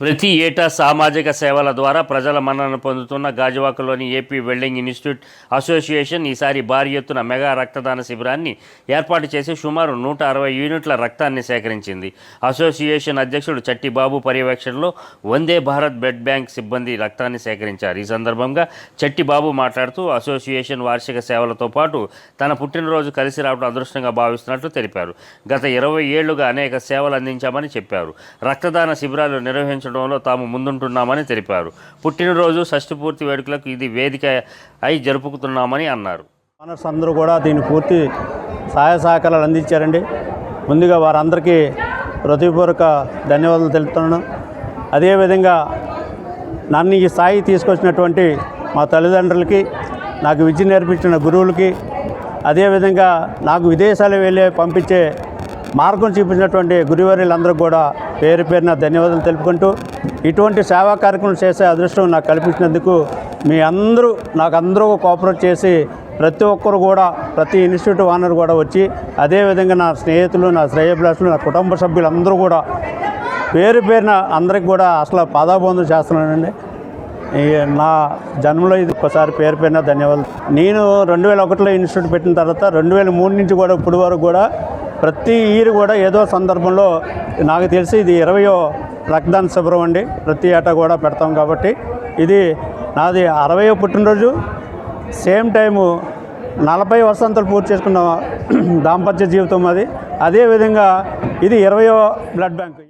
ప్రతి ఏటా సామాజిక సేవల ద్వారా ప్రజల మన్నన పొందుతున్న గాజువాకలోని ఏపీ వెల్డింగ్ ఇన్స్టిట్యూట్ అసోసియేషన్ ఈసారి భారీ ఎత్తున మెగా రక్తదాన శిబిరాన్ని ఏర్పాటు చేసి సుమారు నూట అరవై యూనిట్ల రక్తాన్ని సేకరించింది. అసోసియేషన్ అధ్యక్షుడు చట్టి బాబు పర్యవేక్షణలో వందే భారత్ బ్లడ్ బ్యాంక్ సిబ్బంది రక్తాన్ని సేకరించారు. ఈ సందర్భంగా చట్టి బాబు మాట్లాడుతూ అసోసియేషన్ వార్షిక సేవలతో పాటు తన పుట్టినరోజు కలిసి రావడం అదృష్టంగా భావిస్తున్నట్లు తెలిపారు. గత ఇరవై ఏళ్ళుగా అనేక సేవలు అందించామని చెప్పారు. రక్తదాన శిబిరాలు నిర్వహించడంలో తాము ముందుంటున్నామని తెలిపారు. పుట్టినరోజు షష్ఠపూర్తి వేడుకలకు ఇది వేదిక అయి జరుపుకుతున్నామని అన్నారు. ఓనర్స్ అందరూ కూడా దీన్ని పూర్తి సహాయ సహకారాలు అందించారండి. ముందుగా వారందరికీ హృదయపూర్వక ధన్యవాదాలు తెలుపుతున్నాను. అదేవిధంగా నన్ను ఈ స్థాయి తీసుకొచ్చినటువంటి మా తల్లిదండ్రులకి నాకు విద్య నేర్పించిన గురువులకి అదేవిధంగా నాకు విదేశాలు వెళ్ళే పంపించే మార్గం చూపించినటువంటి గురువర్యులందరూ కూడా పేరు పేరున ధన్యవాదాలు తెలుపుకుంటూ ఇటువంటి సేవా కార్యక్రమం చేసే అదృష్టం నాకు కల్పించినందుకు మీ అందరూ నాకు అందరూ కోఆపరేట్ చేసి ప్రతి ఒక్కరు కూడా ప్రతి ఇన్స్టిట్యూట్ ఓనర్ కూడా వచ్చి అదేవిధంగా నా స్నేహితులు నా శ్రేయభిలాషులు నా కుటుంబ సభ్యులందరూ కూడా పేరు పేరున అందరికి కూడా అసలు పాదాబంధం చేస్తున్నానండి. నా జన్మలో ఇది ఒక్కసారి పేరు పేరున ధన్యవాదాలు. నేను రెండు వేల ఒకటిలో ఇన్స్టిట్యూట్ పెట్టిన తర్వాత రెండు వేల మూడు నుంచి కూడా ఇప్పుడు వరకు కూడా ప్రతి ఇయర్ కూడా ఏదో సందర్భంలో నాకు తెలిసి ఇది ఇరవయో రక్తదాన శిబిరం అండి. ప్రతి ఏటా కూడా పెడతాం కాబట్టి ఇది నాది అరవయో పుట్టినరోజు. సేమ్ టైము నలభై వసంతాలు పూర్తి చేసుకున్న దాంపత్య జీవితం అది. అదేవిధంగా ఇది ఇరవయో బ్లడ్ బ్యాంక్.